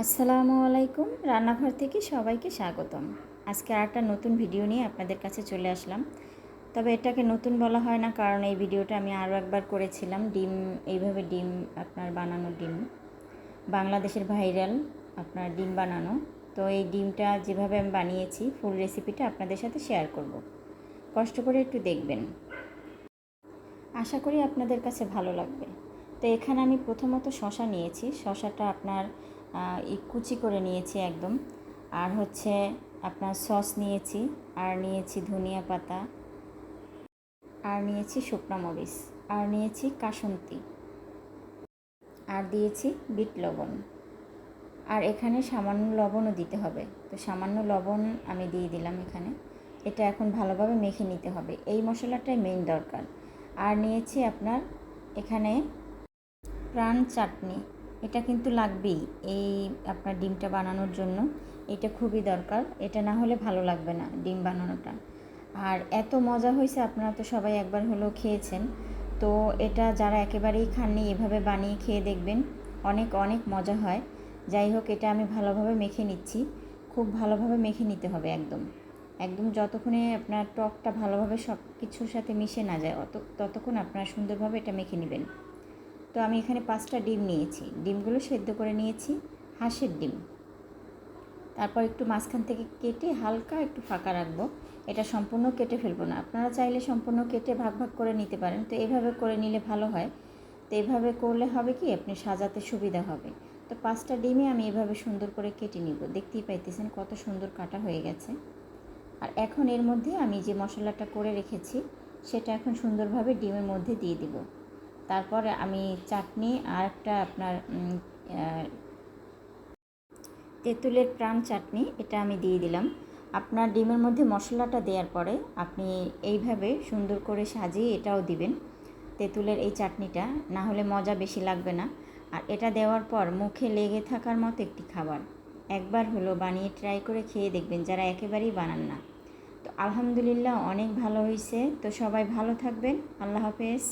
আসসালামু আলাইকুম। রান্নাঘর থেকে সবাইকে স্বাগতম। আজকে আর একটা নতুন ভিডিও নিয়ে আপনাদের কাছে চলে আসলাম। তবে এটাকে নতুন বলা হয় না, কারণ এই ভিডিওটা আমি আরও একবার করেছিলাম। ডিম, এইভাবে ডিম, আপনার বানানো ডিম। বাংলাদেশের ভাইরাল আপনার ডিম বানানো। তো এই ডিমটা যেভাবে আমি বানিয়েছি, ফুল রেসিপিটা আপনাদের সাথে শেয়ার করব। কষ্ট করে একটু দেখবেন। আশা করি আপনাদের কাছে ভালো লাগবে। তো এখানে আমি প্রথমত শশা নিয়েছি। শশাটা আপনার কুচি করে নিয়েছি একদম। আর হচ্ছে আপনার সস নিয়েছি, আর নিয়েছি ধনিয়া পাতা, আর নিয়েছি শুকনো মরিচ, আর নিয়েছি কাসন্তি, আর দিয়েছি বিট লবণ। আর এখানে সামান্য লবণও দিতে হবে। তো সামান্য লবণ আমি দিয়ে দিলাম এখানে। এটা এখন ভালোভাবে মেখে নিতে হবে। এই মশলাটাই মেইন দরকার। আর নিয়েছি আপনার এখানে প্রাণ চাটনি। এটা কিন্তু লাগবেই, এই আপনার ডিমটা বানানোর জন্য। এটা খুবই দরকার, এটা না হলে ভালো লাগবে না ডিম বানানোটা। আর এত মজা হয়েছে, আপনারা তো সবাই একবার হলেও খেয়েছেন। তো এটা যারা একেবারেই খাননি, এভাবে বানিয়ে খেয়ে দেখবেন, অনেক অনেক মজা হয়। যাই হোক, এটা আমি ভালোভাবে মেখে নিচ্ছি। খুব ভালোভাবে মেখে নিতে হবে একদম। একদম যতক্ষণে আপনার টকটা ভালোভাবে সব কিছুর সাথে মিশে না যায়, অত, ততক্ষণ আপনারা সুন্দরভাবে এটা মেখে নেবেন। তো আমি এখানে পাঁচটা ডিম নিয়েছি। ডিমগুলো সেদ্ধ করে নিয়েছি, হাঁসের ডিম। তারপর একটু মাঝখান থেকে কেটে হালকা একটু ফাঁকা রাখব। এটা সম্পূর্ণ কেটে ফেলব না। আপনারা চাইলে সম্পূর্ণ কেটে ভাগ ভাগ করে নিতে পারেন। তো এভাবে করে নিলে ভালো হয়। তো এভাবে করলে হবে কি? আপনি সাজাতে সুবিধা হবে। তো পাঁচটা ডিমে আমি এভাবে সুন্দর করে কেটে নিব। দেখতেই পাইতেছেন কত সুন্দর কাটা হয়ে গেছে। আর এখন এর মধ্যে আমি যে মশলাটা করে রেখেছি, সেটা এখন সুন্দরভাবে ডিমের মধ্যে দিয়ে দিব। তারপর আমি চাটনি আর একটা আপনার তেঁতুলের প্রাণ চাটনি, এটা আমি দিয়ে দিলাম। আপনার ডিমের মধ্যে মশলাটা দেওয়ার পরে আপনি এইভাবে সুন্দর করে সাজিয়ে এটাও দিবেন, তেঁতুলের এই চাটনিটা। না হলে মজা বেশি লাগবে না। আর এটা দেওয়ার পর মুখে লেগে থাকার মতো একটি খাবার। একবার হলো বানিয়ে ট্রাই করে খেয়ে দেখবেন, যারা একেবারেই বানান না। তো আলহামদুলিল্লাহ অনেক ভালো হয়েছে তো সবাই ভালো থাকবেন। আল্লাহ হাফেজ।